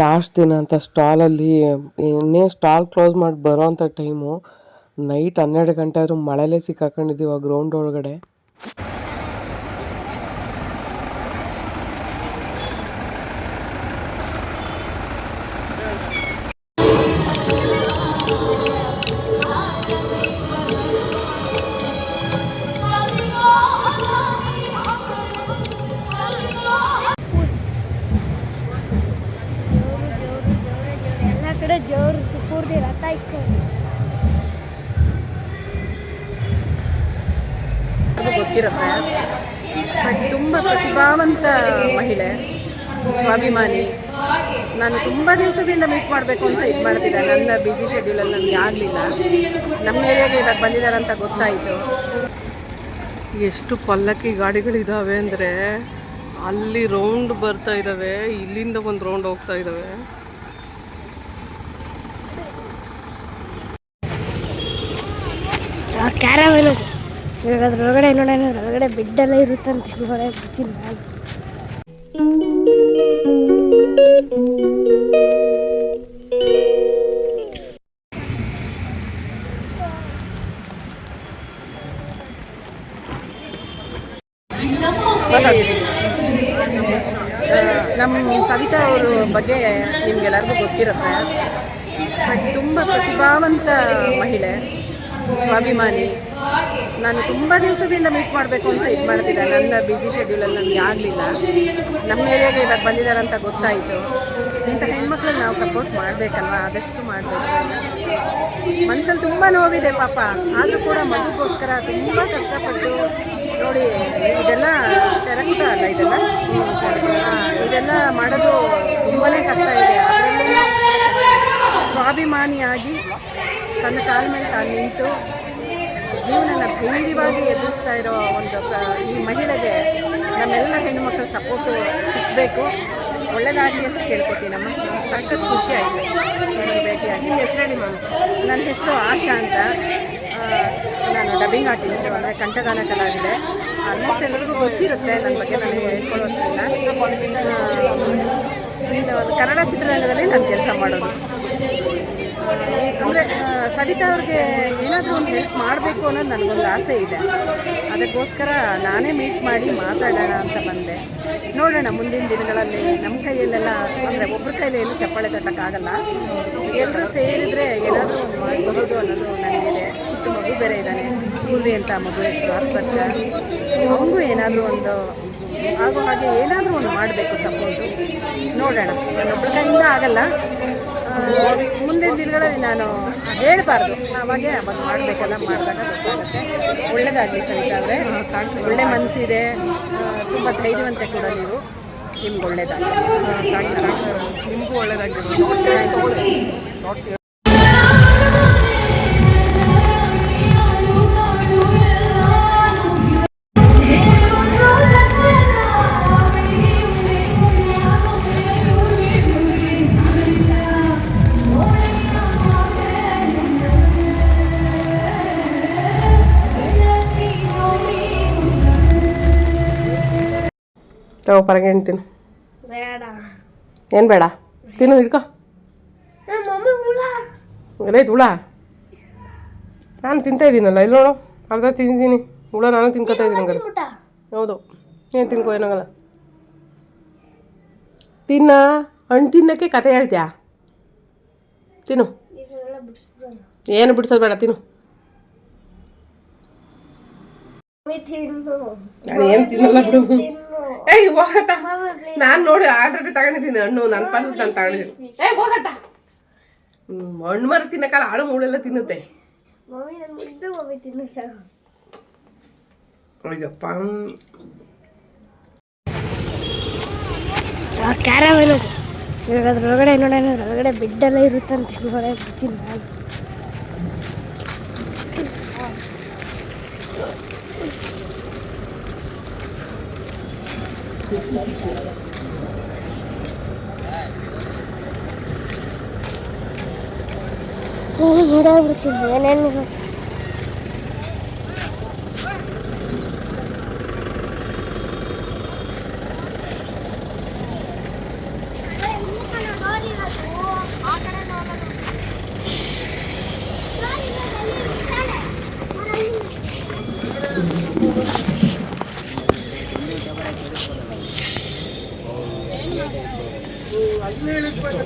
Last ದಿನ ಅಂತ ಸ್ಟಾಲಲ್ಲಿ ಇನ್ನೇ ಸ್ಟಾಲ್ ಕ್ಲೋಸ್ ಮಾಡಿ ಬರೋ ಅಂಥ ಟೈಮು ನೈಟ್ ಹನ್ನೆರಡು ಗಂಟೆ ಆದರೂ ಮಳೆಲೇ ಸಿಕ್ಕಾಕೊಂಡಿದ್ದೀವಿ ಆ ಗ್ರೌಂಡ್ ಒಳಗಡೆ. ಮಹಿಳೆ ಸ್ವಾಭಿಮಾನಿ. ನಾನು ತುಂಬ ದಿವಸದಿಂದ ಮೀಟ್ ಮಾಡಬೇಕು ಅಂತ ಇದು ಮಾಡ್ತಿದ್ದೆ. ನನ್ನ ಬ್ಯುಸಿ ಶೆಡ್ಯೂಲಲ್ಲಿ ನನಗೆ ಆಗಲಿಲ್ಲ. ನಮ್ಮ ಏರಿಯಾಗೆ ಇವಾಗ ಬಂದಿದ್ದಾರೆ ಅಂತ ಗೊತ್ತಾಯಿತು. ಎಷ್ಟು ಪಲ್ಲಕ್ಕಿ ಗಾಡಿಗಳಿದ್ದಾವೆ ಅಂದರೆ ಅಲ್ಲಿ ರೌಂಡ್ ಬರ್ತಾ ಇದ್ದಾವೆ ಇಲ್ಲಿಂದ ಒಂದು ರೌಂಡ್ ಹೋಗ್ತಾ ಇದ್ದಾವೆ ಅದು. ಇವಾಗ ಅದ್ರೊಳಗಡೆ ನೋಡೋಣ ಅದ್ರೊಳಗಡೆ ಬೆಡ್ಡೆಲ್ಲ ಇರುತ್ತಂತ ನೋಡೋಕೆ ಬಿಚ್ಚಿಲ್ಲ ನಮ್ಮ ಸವಿತಾ ಅವರ ಬಗ್ಗೆ ನಿಮ್ಗೆಲ್ಲರಿಗೂ ಗೊತ್ತಿರುತ್ತೆ. ತುಂಬ ಪ್ರತಿಭಾವಂತ ಮಹಿಳೆ. ಸ್ವಾಭಿಮಾನಿ. ನಾನು ತುಂಬ ದಿವಸದಿಂದ ಮೀಟ್ ಮಾಡಬೇಕು ಅಂತ ಇದು ಮಾಡ್ತಿದ್ದೆ. ನನ್ನ ಬ್ಯುಸಿ ಶೆಡ್ಯೂಲಲ್ಲಿ ನನಗೆ ಆಗಲಿಲ್ಲ. ನಮ್ಮ ಏರಿಯಾಗೆ ಇವಾಗ ಬಂದಿದ್ದಾರೆ ಅಂತ ಗೊತ್ತಾಯಿತು. ಇಂಥ ಹೆಣ್ಮಕ್ಳಿಗೆ ನಾವು ಸಪೋರ್ಟ್ ಮಾಡಬೇಕಲ್ವ? ಆದಷ್ಟು ಮಾಡಬೇಕು. ಮನಸ್ಸಲ್ಲಿ ತುಂಬ ನೋವಿದೆ ಪಾಪ. ಆದರೂ ಕೂಡ ಮಗುಗೋಸ್ಕರ ತುಂಬ ಕಷ್ಟಪಟ್ಟು ನೋಡಿ, ಇದೆಲ್ಲ ತೆರಕಟ ಅಲ್ಲ ಇದೆಲ್ಲ? ಇದೆಲ್ಲ ಮಾಡೋದು ತುಂಬಾ ಕಷ್ಟ ಇದೆ. ಅದರಲ್ಲೂ ಸ್ವಾಭಿಮಾನಿಯಾಗಿ ತನ್ನ ಕಾಲ ಮೇಲೆ ತಾನು ನಿಂತು ಜೀವನನ ಧೈರ್ಯವಾಗಿ ಎದುರಿಸ್ತಾ ಇರೋ ಒಂದು ಈ ಮಹಿಳೆಗೆ ನಮ್ಮೆಲ್ಲ ಹೆಣ್ಣುಮಕ್ಕಳ ಸಪೋರ್ಟು ಸಿಗಬೇಕು. ಒಳ್ಳೆಯದಾಗಲಿ ಅಂತ ಕೇಳ್ಕೊತೀನಮ್ಮ ಸಾಕಷ್ಟು ಖುಷಿ ಆಯಿತು. ಭೇಟಿಯಾಗಿ. ಹೆಸರು ಹೇಳಿ ಮ್ಯಾಮ್? ನನ್ನ ಹೆಸರು ಆಶಾ ಅಂತ. ನಾನು ಡಬ್ಬಿಂಗ್ ಆರ್ಟಿಸ್ಟ್ ಅಂದರೆ ಕಂಠದಾನ ಕಲಾವಿದೆ. ಆಲ್ಮೋಸ್ಟ್ ಎಲ್ಲರಿಗೂ ಗೊತ್ತಿರುತ್ತೆ ನನ್ನ ಬಗ್ಗೆ ನನಗೆ ಹೇಳ್ಕೊಳ್ಳೋದಿಲ್ಲ ಕನ್ನಡ ಚಿತ್ರರಂಗದಲ್ಲಿ ನಾನು ಕೆಲಸ ಮಾಡೋದು. ಅಂದರೆ ಸವಿತಾ ಅವ್ರಿಗೆ ಏನಾದರೂ ಒಂದು ಹೆಲ್ಪ್ ಮಾಡಬೇಕು ಅನ್ನೋದು ನನಗೊಂದು ಆಸೆ ಇದೆ. ಅದಕ್ಕೋಸ್ಕರ ನಾನೇ ಮೀಟ್ ಮಾಡಿ ಮಾತಾಡೋಣ ಅಂತ ಬಂದೆ. ನೋಡೋಣ, ಮುಂದಿನ ದಿನಗಳಲ್ಲಿ ನಮ್ಮ ಕೈಯಲ್ಲೆಲ್ಲ, ಅಂದರೆ ಒಬ್ಬರ ಕೈಯಲ್ಲಿ ಏನು ಚಪ್ಪಾಳೆ ತಟ್ಟಕ್ಕಾಗಲ್ಲ. ಎಲ್ಲರೂ ಸೇರಿದರೆ ಏನಾದರೂ ಒಂದು ಮಾಡಬಹುದು ಅನ್ನೋದು ನನಗಿದೆ. ಮತ್ತು ಮಗು ಬೇರೆ ಇದ್ದಾನೆ. ಕೂಲಿ ಅಂತ ಮಗು ಹೆಸರು ಹತ್ತು ವರ್ಷ ಅವನಿಗೂ ಏನಾದರೂ ಒಂದು, ಆಗೋ ಹಾಗೆ ಏನಾದರೂ ಒಂದು ಮಾಡಬೇಕು ಸಪೋರ್ಟು ನೋಡೋಣ. ನನ್ನೊಬ್ಬರ ಕೈಯಿಂದ ಆಗಲ್ಲ. ಮುಂದಿನ ದಿನಗಳಲ್ಲಿ ನಾನು ಹೇಳಬಾರ್ದು. ಅವಾಗೆ ಅವಾಗ ಮಾಡಬೇಕಲ್ಲ, ಮಾಡಿದಾಗ ಗೊತ್ತಾಗುತ್ತೆ. ಒಳ್ಳೇದಾಗಲಿ ಸವಿತಾ ಅವರೆ. ಒಳ್ಳೆ ಮನಸ್ಸಿದೆ ತುಂಬ ಧೈರ್ಯವಂತೆ ಕೂಡ ನೀವು. ನಿಮ್ಗೆ ಒಳ್ಳೇದಾಗಲಿ. ನಿಮಗೂ ಒಳ್ಳೇದಾಗಿದೆ ತಗೋ ಪರಗೆ ತಿನ್ನು ಬೇಡ. ಏನು ಬೇಡ? ತಿನ್ನು ಹಿಡ್ಕೋ. ನಮ್ಮಮ್ಮ ಹುಳ. ನಾನು ತಿಂತಾ ಇದ್ದೀನಲ್ಲ ಇಲ್ಲಿ ನೋಡು. ಅರ್ಧ ತಿಂದಿದ್ದೀನಿ ಹುಳ ನಾನು ತಿನ್ಕೋತಾ ಇದ್ದೀನಿ ಹಂಗಾರೆ ಹೌದು. ಏನು ತಿನ್ಕೋ ಏನಾಗಲ್ಲ ತಿನ್ನ. ಹಣ್ಣು ತಿನ್ನೋಕ್ಕೆ ಕತೆ ಹೇಳ್ತೀಯಾ? ತಿನ್ನು. ಏನು ಬಿಡ್ಸೋದು ಬೇಡ ತಿನ್ನು. ನಾನು ಏನು ತಿನ್ನಲ್ಲ ಬಿಡು. ಏಯ್ ಹೋಗತ್ತ ನಾನ್ ನೋಡಿ ಆಲ್ರೆಡಿ ತಗೊಂಡಿದ್ದೀನಿ ಹಣ್ಣು ನನ್ನ ಪಾಸು ನಾನು ತಗೊಂಡಿದ್ದೀನಿ. ಏಯ್ ಹೋಗತ್ತ ಹ್ಮ್ ಹಣ್ಣು ಮರ ತಿನ್ನಕ್ಕಲ್ಲ ಆಳು ಮೂಳೆಲ್ಲ ತಿನ್ನುತ್ತೆ. ಅಯ್ಯಪ್ಪ. ಅದು ಇವಾಗ ಅದ್ರೊಳಗಡೆ ನೋಡೋಣ ಅದ್ರೊಳಗಡೆ ಎಲ್ಲ ಇರುತ್ತಂತ ನೋಡೋಕೆ Here I was in ಹದಿನೇಳು ರೂಪಾಯಿ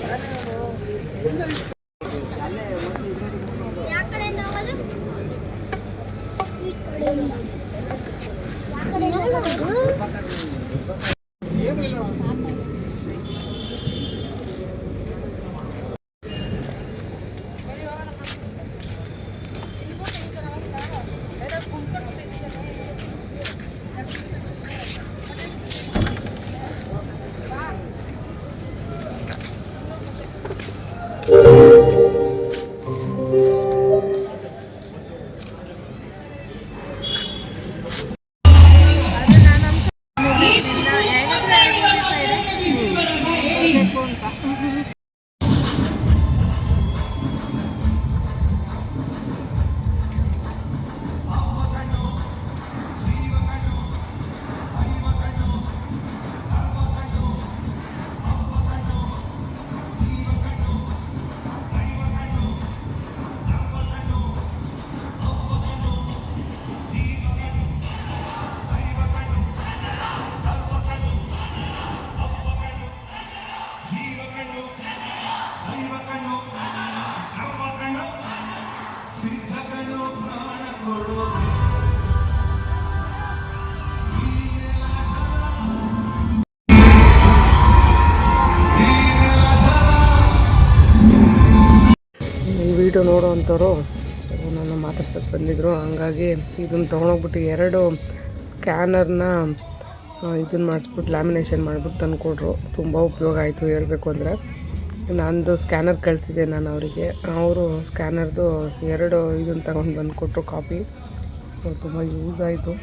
ವಿಡಿಯೋ ನೋಡೋವಂಥವ್ರು ನನ್ನ ಮಾತಾಡ್ಸೋಕ್ಕೆ ಬಂದಿದ್ದರು ಹಂಗಾಗಿ ಇದನ್ನು ತೊಗೊಂಡೋಗ್ಬಿಟ್ಟು ಎರಡು ಸ್ಕ್ಯಾನರ್ನ ಇದನ್ನು ಮಾಡಿಸ್ಬಿಟ್ಟು, ಲ್ಯಾಮಿನೇಷನ್ ಮಾಡಿಬಿಟ್ಟು ತಂದುಕೊಟ್ರು. ತುಂಬ ಉಪಯೋಗ ಆಯಿತು ಹೇಳಬೇಕು ಅಂದರೆ. ನಂದು ಸ್ಕ್ಯಾನರ್ ಕಳಿಸಿದೆ ನಾನು ಅವರಿಗೆ. ಅವರು ಸ್ಕ್ಯಾನರ್ದು ಎರಡು ಇದನ್ನು ತಗೊಂಡು ಬಂದು ಕೊಟ್ಟರು ಕಾಪಿ ತುಂಬ ಯೂಸ್ ಆಯಿತು.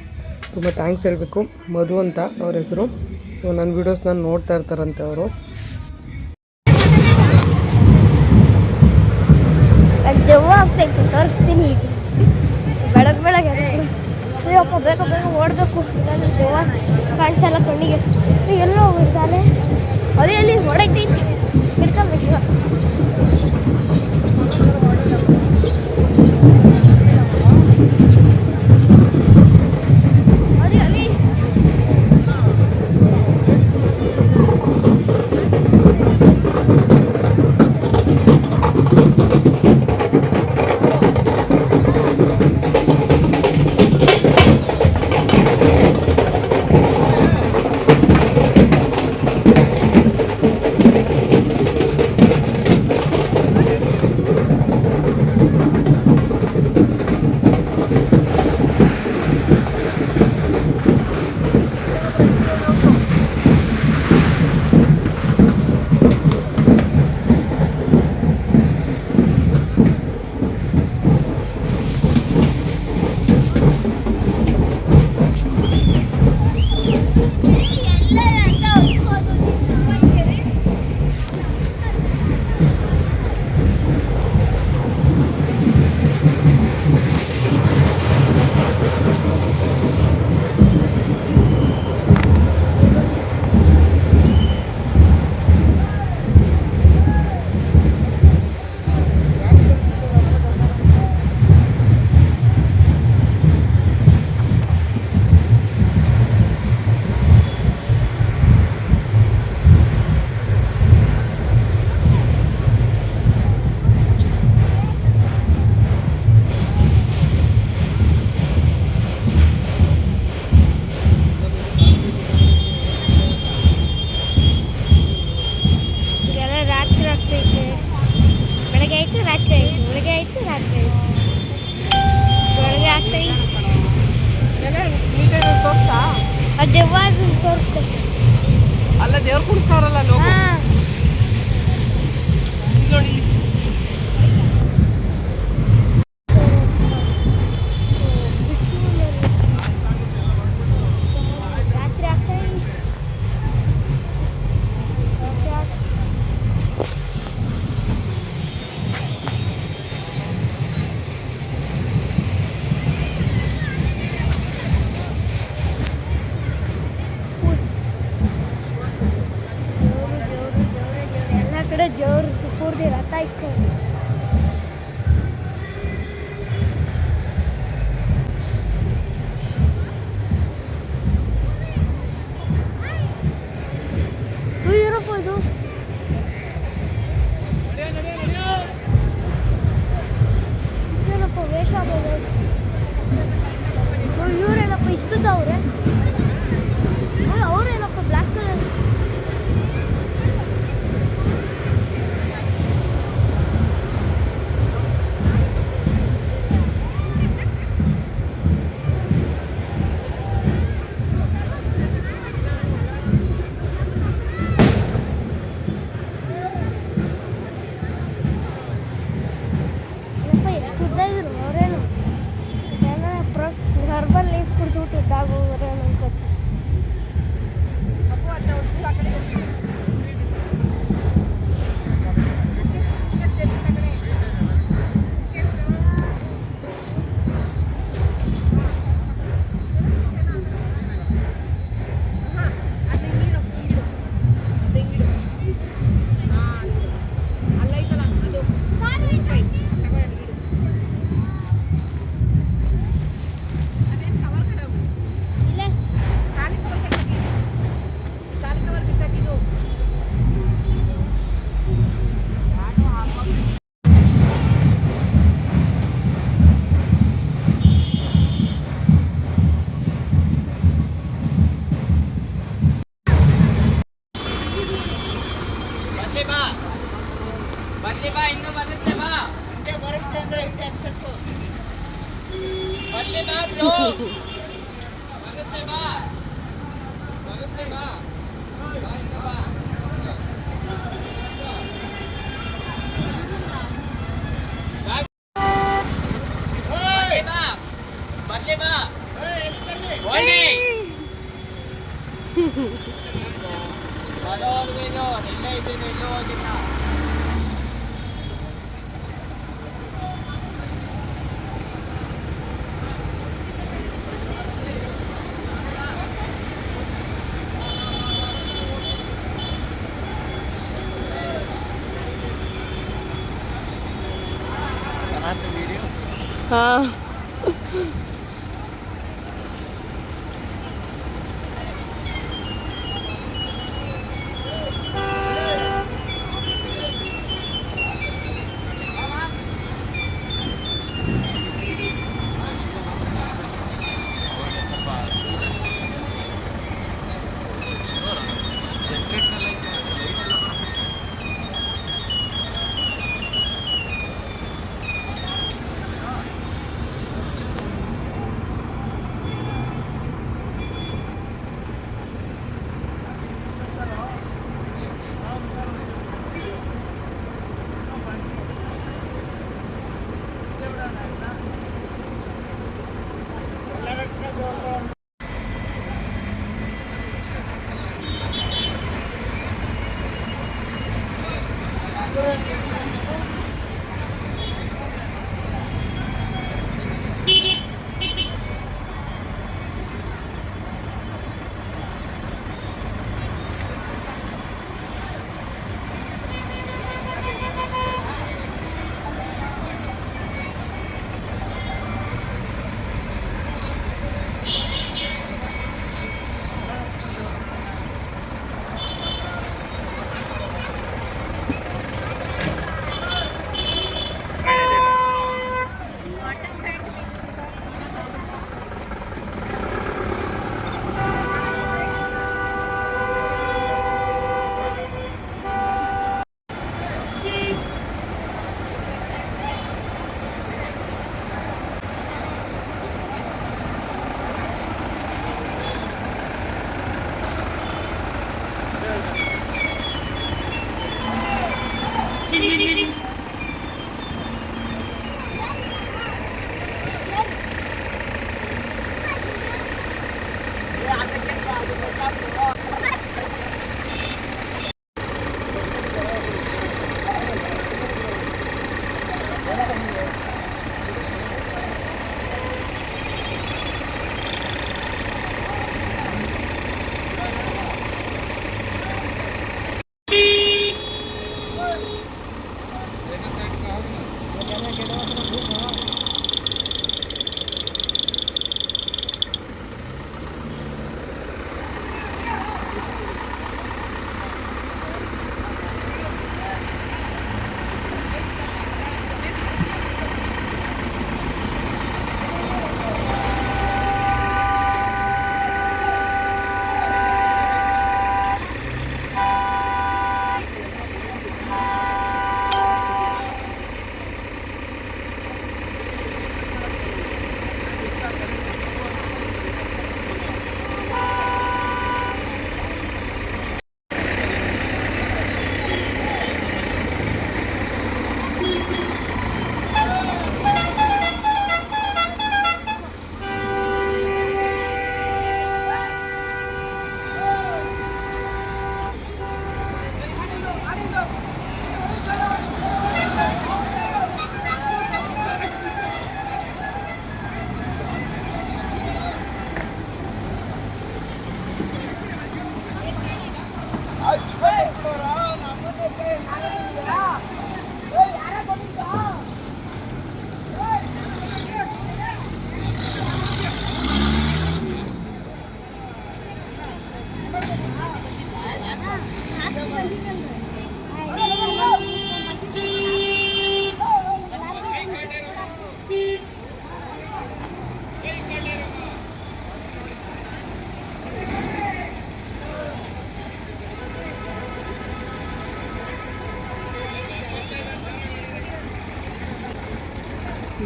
ತುಂಬ ಥ್ಯಾಂಕ್ಸ್ ಹೇಳಬೇಕು. ಮಧು ಅಂತ ಅವ್ರ ಹೆಸರು. ನನ್ನ ವೀಡಿಯೋಸ್ನ ನೋಡ್ತಾ ಇರ್ತಾರಂತೆ ಅವರು. 啊。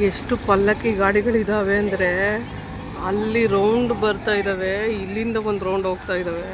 ಎಷ್ಟು ಪಲ್ಲಕ್ಕಿ ಗಾಡಿಗಳಿದಾವೆ ಅಂದರೆ ಅಲ್ಲಿ ರೌಂಡ್ ಬರ್ತಾ ಇದ್ದಾವೆ ಇಲ್ಲಿಂದ ಒಂದು ರೌಂಡ್ ಹೋಗ್ತಾ ಇದ್ದಾವೆ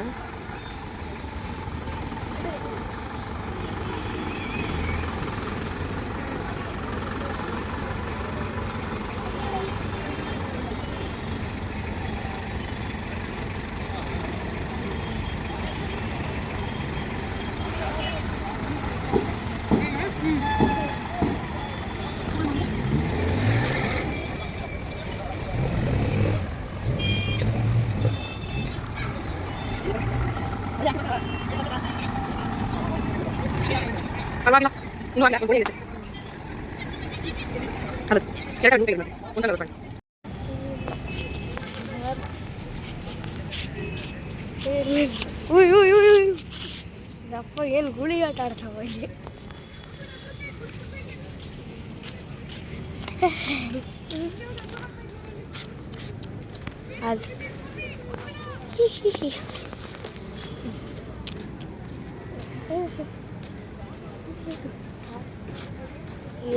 ಉಯ್ ಉಯ್ ಉಯ್ ಉಯ್ ಯಪ್ಪ ಏನು ಗುಳಿಗಾಟ ಆಡ್ತಾವ ಇಲ್ಲಿ आज ಯಸ್ಸು ಏನು ಮಾಡಲ್ಲ ಹಿ, ಹಿ. ಯಾ. ಹಿ.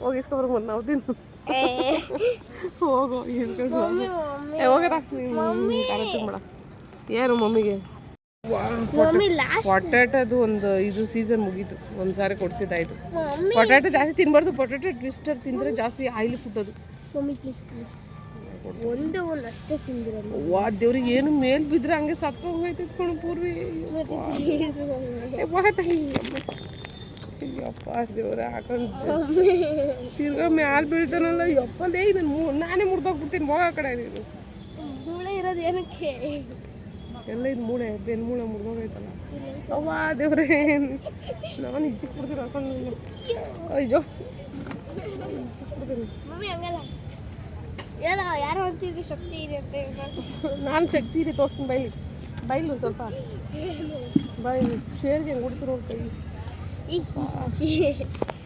ಹೋಗಿ ಇಸ್ಕೊಬರ್ ಮತ್ತೆ ನಾವು ತಿನ್ನು ಹೋಗು ನೀನು ಮಾಡ. ಏನು ಮಮ್ಮಿಗೆ? ಮಮ್ಮಿ ಲಾಸ್ಟ್ ಪೊಟ್ಯಾಟೋದು ಒಂದು ಇದು ಸೀಸನ್ ಮುಗೀತು ಒಂದು ಸಾರಿ ಕೊಡ್ಸಿದ್ದಾಯ್ತು ಪೊಟ್ಯಾಟೊ ಜಾಸ್ತಿ ತಿನ್ಬಾರ್ದು ಪೊಟ್ಯಾಟೊ ಟ್ವಿಸ್ಟರ್ ತಿಂದರೆ ಜಾಸ್ತಿ ಆಯಿಲಿ ಫುಡ್ ಅದು. ಒಂದು ಅಷ್ಟೇ ತಿಂದಿರಲ್ಲ. ವಾ ದೇವ್ರಿಗೆ ಏನು ಮೇಲ್ ಬಿದ್ರೆ ಹಂಗೆ ಸತ್ತ ಹೋಗ್ತಿತ್ಕೊಂಡು ಕಣು ಪೂರ್ವಿ. ಯಪ್ಪ ದೇವ್ರೆ ಹಾಕೊಂಡು ತಿರ್ಗಾ ಮ್ಯಾಲ ಬೀಳ್ತಾನಲ್ಲ ಯಪ್ಪಲೇ ಇದನ್ನು ನಾನೇ ಮುರ್ದೋಗ್ಬಿಡ್ತೀನಿ ಹೋಗ ಕಡೆ ನೀನು. ಮೂಳೆ ಇರೋದು ಏನಕ್ಕೆ? ಎಲ್ಲ ಇದು ಮೂಳೆ ಬೆನ್ ಮೂಳೆ ಮುರಿದೋಗೈತಲ್ಲ. ಅವ್ವ ದೇವ್ರೆ. ನಾನು ಇಜ್ಜಿಕ್ ಬಿಡ್ತೀನಿ ಹಾಕೊಂಡು ಅಯ್ಯೋ. ಯಾರೋ ಅಂತಿದ್ರು ಶಕ್ತಿ ಇದೆ ಅಂತ ನಾನು ಶಕ್ತಿ ಇದೆ ತೋರಿಸ್ತೀನಿ ಬೈಲಿ. ಬೈಲು ಸ್ವಲ್ಪ. ಬೈಲು. ಶೇರ್ಗೆ ಹೆಂಗೆ ಕೊಡ್ತು ನೋಡಿ ಕೈ ಫಂಕ್ಷನ್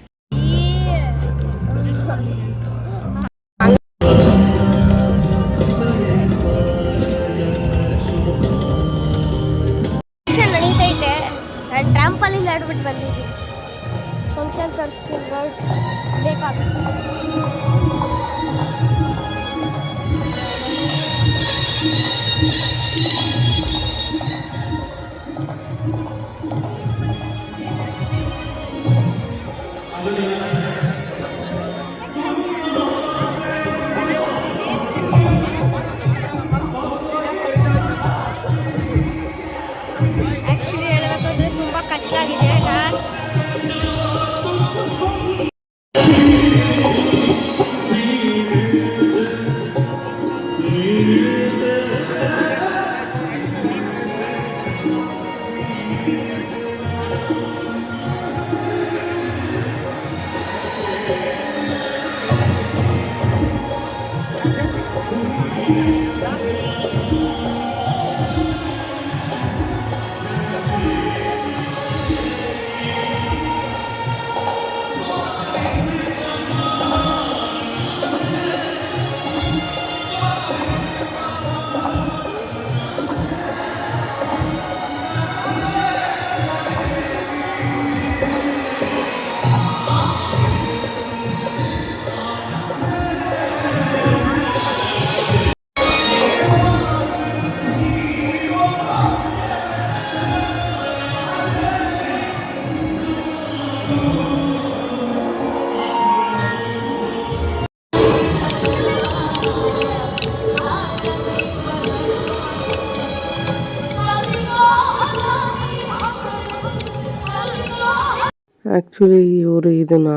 ಆ್ಯಕ್ಚುಲಿ ಇವರು ಇದನ್ನು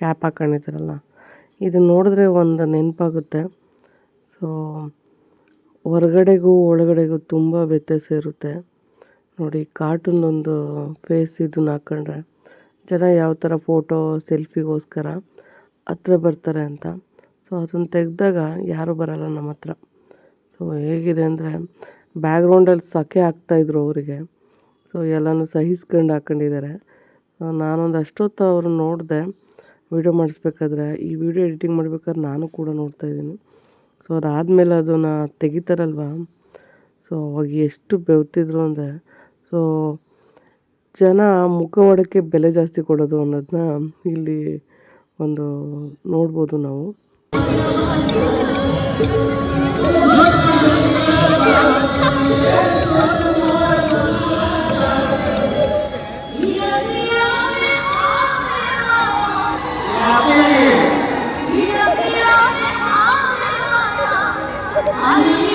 ಕ್ಯಾಪ್ ಹಾಕೊಂಡಿದ್ದಾರಲ್ಲ. ಇದು ನೋಡಿದ್ರೆ ಒಂದು ನೆನಪಾಗುತ್ತೆ. ಸೊ ಹೊರಗಡೆಗೂ ಒಳಗಡೆಗೂ ತುಂಬ ವ್ಯತ್ಯಾಸ ಇರುತ್ತೆ. ನೋಡಿ ಕಾರ್ಟೂನ್ ಒಂದು ಫೇಸ್ ಇದನ್ನ ಹಾಕ್ಕೊಂಡ್ರೆ ಜನ ಯಾವ ಥರ ಫೋಟೋ ಸೆಲ್ಫಿಗೋಸ್ಕರ ಹತ್ರ ಬರ್ತಾರೆ ಅಂತ. ಸೊ ಅದನ್ನು ತೆಗೆದಾಗ ಯಾರೂ ಬರಲ್ಲ ನಮ್ಮ ಹತ್ರ. ಸೊ ಹೇಗಿದೆ ಅಂದರೆ ಬ್ಯಾಕ್ಗ್ರೌಂಡಲ್ಲಿ ಸಖೆ ಆಗ್ತಾಯಿದ್ರು ಅವರಿಗೆ. ಸೊ ಎಲ್ಲನೂ ಸಹಿಸ್ಕೊಂಡು ಹಾಕ್ಕೊಂಡಿದ್ದಾರೆ ನಾನೊಂದು ಅಷ್ಟೊತ್ತು ಅವ್ರನ್ನ ನೋಡಿದೆ ವೀಡಿಯೋ ಮಾಡಿಸ್ಬೇಕಾದ್ರೆ, ಈ ವಿಡಿಯೋ ಎಡಿಟಿಂಗ್ ಮಾಡ್ಬೇಕಾದ್ರೆ ನಾನು ಕೂಡ ನೋಡ್ತಾ ಇದ್ದೀನಿ. ಸೊ ಅದಾದಮೇಲೆ ಅದನ್ನು ತೆಗಿತಾರಲ್ವ? ಸೊ ಅವಾಗ ಎಷ್ಟು ಬೆವ್ತಿದ್ರು ಅಂದರೆ ಸೊ ಜನ ಮುಖವಾಡಕ್ಕೆ ಬೆಲೆ ಜಾಸ್ತಿ ಕೊಡೋದು ಅನ್ನೋದನ್ನ ಇಲ್ಲಿ ಒಂದು ನೋಡ್ಬೋದು ನಾವು. ಕೈ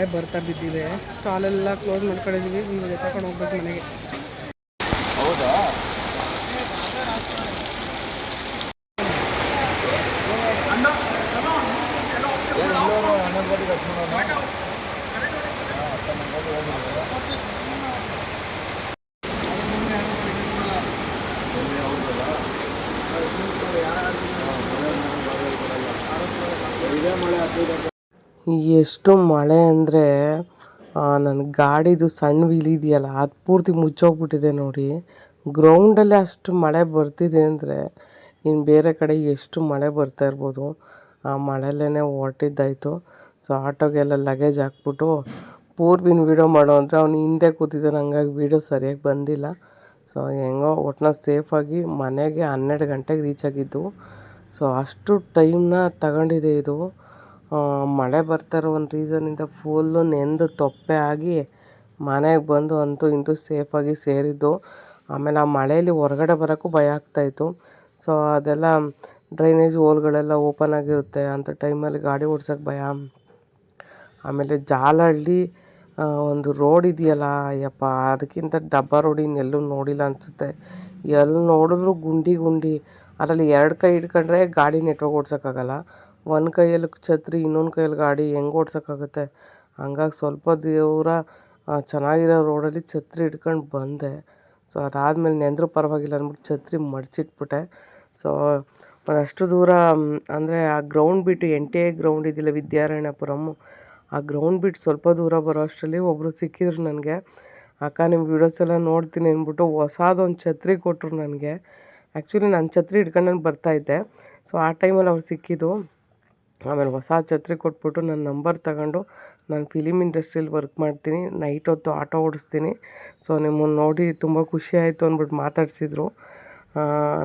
ಮಳೆ ಬರ್ತಾ ಬಿದ್ದಿದೆ. ಸ್ಟಾಲೆಲ್ಲ ಕ್ಲೋಸ್ ಮಾಡ್ಕೊಂಡಿದ್ದೀವಿ ಇವಾಗ ತಗೊಂಡು ಹೋಗ್ಬೇಕು ಮನೆಗೆ. ಎಷ್ಟು ಮಳೆ ಅಂದರೆ ನನ್ನ ಗಾಡಿದು ಸಣ್ಣ ವೀಲ್ ಇದೆಯಲ್ಲ, ಅದು ಪೂರ್ತಿ ಮುಚ್ಚೋಗ್ಬಿಟ್ಟಿದೆ ನೋಡಿ. ಗ್ರೌಂಡಲ್ಲಿ ಅಷ್ಟು ಮಳೆ ಬರ್ತಿದೆ ಅಂದರೆ ಇನ್ನು ಬೇರೆ ಕಡೆ ಎಷ್ಟು ಮಳೆ ಬರ್ತಾ ಇರ್ಬೋದು. ಆ ಮಳೆಯಲ್ಲೇ ಹೊರಟಿದ್ದಾಯ್ತು. ಸೊ ಆಟೋಗೆಲ್ಲ ಲಗೇಜ್ ಹಾಕ್ಬಿಟ್ಟು ಪೂರ್ವಿನ ವೀಡಿಯೋ ಮಾಡೋ ಅಂದರೆ ಅವನು ಹಿಂದೆ ಕೂತಿದ್ದಾನೆ, ಹಂಗಾಗಿ ವೀಡಿಯೋ ಸರಿಯಾಗಿ ಬಂದಿಲ್ಲ. ಸೊ ಹೆಂಗೋ ಒಟ್ಟಿನ ಸೇಫಾಗಿ ಮನೆಗೆ ಹನ್ನೆರಡು ಗಂಟೆಗೆ ರೀಚ್ ಆಗಿದ್ದು. ಸೊ ಅಷ್ಟು ಟೈಮ್ನ ತಗೊಂಡಿದೆ ಇದು. ಮಳೆ ಬರ್ತಾ ಇರೋ ಒಂದು ರೀಸನಿಂದ ಫುಲ್ಲು ನೆಂದು ತೊಪ್ಪೆ ಆಗಿ ಮನೆಗೆ ಬಂದು ಅಂತೂ ಇಂತೂ ಸೇಫಾಗಿ ಸೇರಿದ್ದು. ಆಮೇಲೆ ಆ ಮಳೆಯಲ್ಲಿ ಹೊರಗಡೆ ಬರೋಕ್ಕೂ ಭಯ ಆಗ್ತಾಯಿತ್ತು ಸೊ ಅದೆಲ್ಲ ಡ್ರೈನೇಜ್ ಹೋಲ್ಗಳೆಲ್ಲ ಓಪನ್ ಆಗಿರುತ್ತೆ ಅಂತ ಟೈಮಲ್ಲಿ ಗಾಡಿ ಓಡ್ಸೋಕ್ಕೆ ಭಯ. ಆಮೇಲೆ ಜಾಲಹಳ್ಳಿ ಒಂದು ರೋಡ್ ಇದೆಯಲ್ಲ ಅಯ್ಯಪ್ಪ, ಅದಕ್ಕಿಂತ ಡಬ್ಬ ರೋಡ್ ಇನ್ನೆಲ್ಲೂ ನೋಡಿಲ್ಲ ಅನಿಸುತ್ತೆ. ಎಲ್ಲಿ ನೋಡಿದ್ರು ಗುಂಡಿ ಗುಂಡಿ. ಅದರಲ್ಲಿ ಎರಡು ಕೈ ಹಿಡ್ಕೊಂಡ್ರೆ ಗಾಡಿ ನೆಟ್ವರ್ಕ್ ಓಡ್ಸೋಕ್ಕಾಗಲ್ಲ. ಒಂದು ಕೈಯಲ್ಲಿ ಛತ್ರಿ, ಇನ್ನೊಂದು ಕೈಯಲ್ಲಿ ಗಾಡಿ ಹೆಂಗೆ ಓಡ್ಸೋಕ್ಕಾಗುತ್ತೆ? ಹಂಗಾಗಿ ಸ್ವಲ್ಪ ದೂರ ಚೆನ್ನಾಗಿರೋ ರೋಡಲ್ಲಿ ಛತ್ರಿ ಹಿಡ್ಕೊಂಡು ಬಂದೆ. ಸೊ ಅದಾದಮೇಲೆ ನೆಂದರೂ ಪರವಾಗಿಲ್ಲ ಅಂದ್ಬಿಟ್ಟು ಛತ್ರಿ ಮಡಚಿಟ್ಬಿಟ್ಟೆ. ಸೊ ಅಷ್ಟು ದೂರ ಅಂದರೆ ಆ ಗ್ರೌಂಡ್ ಬಿಟ್ಟು ಎನ್ ಟಿ ಎ ಗ್ರೌಂಡ್ ಇದೆಯಲ್ಲ ವಿದ್ಯಾರಣ್ಯಪುರಮ್ಮು ಆ ಗ್ರೌಂಡ್ ಬಿಟ್ಟು ಸ್ವಲ್ಪ ದೂರ ಬರೋ ಅಷ್ಟರಲ್ಲಿ ಒಬ್ಬರು ಸಿಕ್ಕಿದ್ರು ನನಗೆ. ಅಕ್ಕ ನಿಮ್ಮ ವೀಡಿಯೋಸ್ ಎಲ್ಲ ನೋಡ್ತೀನಿ ಅಂದ್ಬಿಟ್ಟು ಹೊಸಾದೊಂದು ಛತ್ರಿ ಕೊಟ್ಟರು ನನಗೆ. ಆ್ಯಕ್ಚುಲಿ ನಾನು ಛತ್ರಿ ಹಿಡ್ಕೊಂಡು ನಾನು ಬರ್ತಾಯಿದ್ದೆ ಸೊ ಆ ಟೈಮಲ್ಲಿ ಅವ್ರು ಸಿಕ್ಕಿದ್ದು. ಆಮೇಲೆ ಹೊಸ ಛತ್ರಿ ಕೊಟ್ಬಿಟ್ಟು ನನ್ನ ನಂಬರ್ ತಗೊಂಡು ನಾನು ಫಿಲಿಮ್ ಇಂಡಸ್ಟ್ರಿಯಲ್ಲಿ ವರ್ಕ್ ಮಾಡ್ತೀನಿ, ನೈಟ್ ಹೊತ್ತು ಆಟೋ ಓಡಿಸ್ತೀನಿ. ಸೊ ನಿಮ್ಮನ್ನು ನೋಡಿ ತುಂಬ ಖುಷಿ ಆಯಿತು ಅಂದ್ಬಿಟ್ಟು ಮಾತಾಡಿಸಿದ್ರು.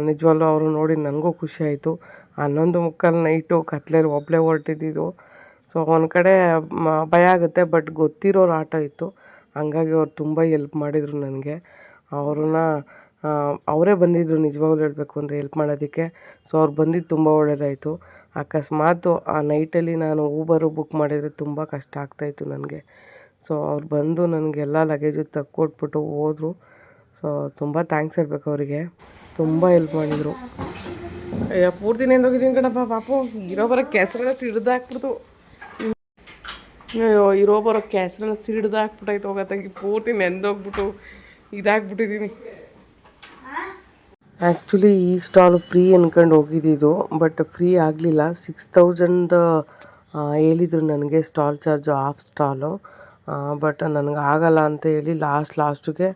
ನಿಜವಾಗ್ಲೂ ಅವರು ನೋಡಿ ನನಗೂ ಖುಷಿ ಆಯಿತು. ಹನ್ನೊಂದು ಮುಕ್ಕಾಲು ನೈಟು ಕತ್ಲೇಲಿ ಒಬ್ಬಳೇ ಹೊರಟಿದ್ದು. ಸೊ ಒಂದು ಕಡೆ ಭಯ ಆಗುತ್ತೆ, ಬಟ್ ಗೊತ್ತಿರೋರು ಆಟೋ ಇತ್ತು. ಹಂಗಾಗಿ ಅವ್ರು ತುಂಬ ಎಲ್ಪ್ ಮಾಡಿದರು ನನಗೆ. ಅವ್ರನ್ನ ಅವರೇ ಬಂದಿದ್ದರು ನಿಜವಾಗ್ಲೂ ಹೇಳಬೇಕು ಅಂದರೆ ಎಲ್ಪ್ ಮಾಡೋದಕ್ಕೆ. ಸೊ ಅವ್ರು ಬಂದಿದ್ದು ತುಂಬ ಒಳ್ಳೆಯದಾಯ್ತು ಅಕಸ್ಮಾತು ಆ ನೈಟಲ್ಲಿ ನಾನು ಊಬರು ಬುಕ್ ಮಾಡಿದರೆ ತುಂಬ ಕಷ್ಟ ಆಗ್ತಾಯಿತ್ತು ನನಗೆ. ಸೊ ಅವ್ರು ಬಂದು ನನಗೆಲ್ಲ ಲಗೇಜು ತಕ್ಕೊಟ್ಬಿಟ್ಟು ಹೋದರು. ಸೊ ತುಂಬ ಥ್ಯಾಂಕ್ಸ್ ಹೇಳ್ಬೇಕು ಅವರಿಗೆ. ತುಂಬ ಹೆಲ್ಪ್ ಮಾಡಿದರು. ಅಯ್ಯೋ ಪೂರ್ತಿ ನೆಂದೋಗಿದ್ದೀನಿ ಕಣಪ್ಪ, ಪಾಪು. ಇರೋ ಬರೋ ಕೆಸರೆಲ್ಲ ಸಿಡ್ದಾಕ್ಬಿಡ್ತು ಅಯ್ಯೋ, ಇರೋ ಬರೋ ಕೆಸರೆಲ್ಲ ಸಿಡ್ದಾಕ್ಬಿಟ್ಟೈತೆ ಹೋಗತ್ತಾಗಿ ಪೂರ್ತಿ ನೆಂದೋಗ್ಬಿಟ್ಟು ಇದಾಗ್ಬಿಟ್ಟಿದ್ದೀನಿ. ಆ್ಯಕ್ಚುಲಿ ಈ ಸ್ಟಾಲ್ ಫ್ರೀ ಅನ್ಕೊಂಡು ಹೋಗಿದ್ದಿದ್ದು ಬಟ್ ಫ್ರೀ ಆಗಲಿಲ್ಲ. ಸಿಕ್ಸ್ ತೌಸಂಡ್ ಹೇಳಿದರು ನನಗೆ stall charge of stall but ನನಗೆ ಆಗಲ್ಲ ಅಂತ ಹೇಳಿ ಲಾಸ್ಟ್ ಲಾಸ್ಟಿಗೆ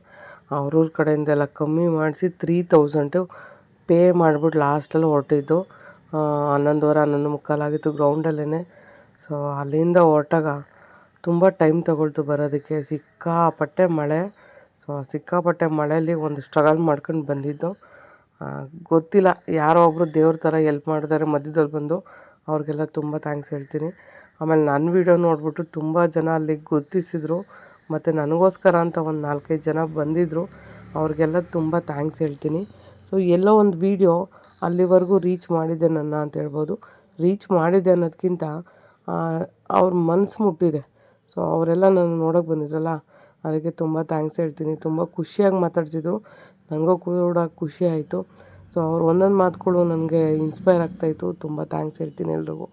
ಅವ್ರವ್ರ ಕಡೆಯಿಂದೆಲ್ಲ ಕಮ್ಮಿ ಮಾಡಿಸಿ ತ್ರೀ ತೌಸಂಡು ಪೇ ಮಾಡಿಬಿಟ್ಟು ಲಾಸ್ಟಲ್ಲಿ ಹೊರಟಿದ್ದು. ಹನ್ನೊಂದುವರೆ ಹನ್ನೊಂದು ಮುಕ್ಕಾಲಾಗಿತ್ತು ಗ್ರೌಂಡಲ್ಲೇ ಸೊ ಅಲ್ಲಿಂದ ಹೊರಟಾಗ ತುಂಬ ಟೈಮ್ ತಗೊಳ್ತು ಬರೋದಕ್ಕೆ. ಸಿಕ್ಕಾಪಟ್ಟೆ ಮಳೆ. ಸೊ ಸಿಕ್ಕಾಪಟ್ಟೆ ಮಳೆಯಲ್ಲಿ ಒಂದು ಸ್ಟ್ರಗಲ್ ಮಾಡ್ಕೊಂಡು ಬಂದಿದ್ದು. ಗೊತ್ತಿಲ್ಲ. ಯಾರೋ ಒಬ್ಬರು ದೇವ್ರ ಥರ ಎಲ್ಪ್ ಮಾಡಿದ್ದಾರೆ ಮಧ್ಯದಲ್ಲಿ ಬಂದು ಅವ್ರಿಗೆಲ್ಲ ತುಂಬ ಥ್ಯಾಂಕ್ಸ್ ಹೇಳ್ತೀನಿ. ಆಮೇಲೆ ನನ್ನ ವೀಡಿಯೋ ನೋಡಿಬಿಟ್ಟು ತುಂಬ ಜನ ಅಲ್ಲಿ ಗುರುತಿಸಿದ್ರು. ಮತ್ತು ನನಗೋಸ್ಕರ ಅಂತ ಒಂದು ನಾಲ್ಕೈದು ಜನ ಬಂದಿದ್ದರು ಅವ್ರಿಗೆಲ್ಲ ತುಂಬ ಥ್ಯಾಂಕ್ಸ್ ಹೇಳ್ತೀನಿ. ಸೊ ಎಲ್ಲೋ ಒಂದು ವೀಡಿಯೋ ಅಲ್ಲಿವರೆಗೂ ರೀಚ್ ಮಾಡಿದೆ ನನ್ನ ಅಂತ ಹೇಳ್ಬೋದು. ರೀಚ್ ಮಾಡಿದೆ ಅನ್ನೋದಕ್ಕಿಂತ ಅವ್ರ ಮನಸ್ಸು ಮುಟ್ಟಿದೆ. ಸೊ ಅವರೆಲ್ಲ ನನ್ನ ನೋಡೋಕ್ಕೆ ಬಂದಿದ್ರಲ್ಲ, ಅದಕ್ಕೆ ತುಂಬ ಥ್ಯಾಂಕ್ಸ್ ಹೇಳ್ತೀನಿ. ತುಂಬ ಖುಷಿಯಾಗಿ ಮಾತಾಡ್ಸಿದ್ರು. ನನಗೂ ಕೂಡ ಖುಷಿ ಆಯಿತು. ಸೊ ಅವ್ರು ಒಂದೊಂದು ಮಾತುಗಳು ನನಗೆ ಇನ್ಸ್ಪೈರ್ ಆಗ್ತಾಯಿತ್ತು ತುಂಬ ಥ್ಯಾಂಕ್ಸ್ ಹೇಳ್ತೀನಿ ಎಲ್ರಿಗೂ.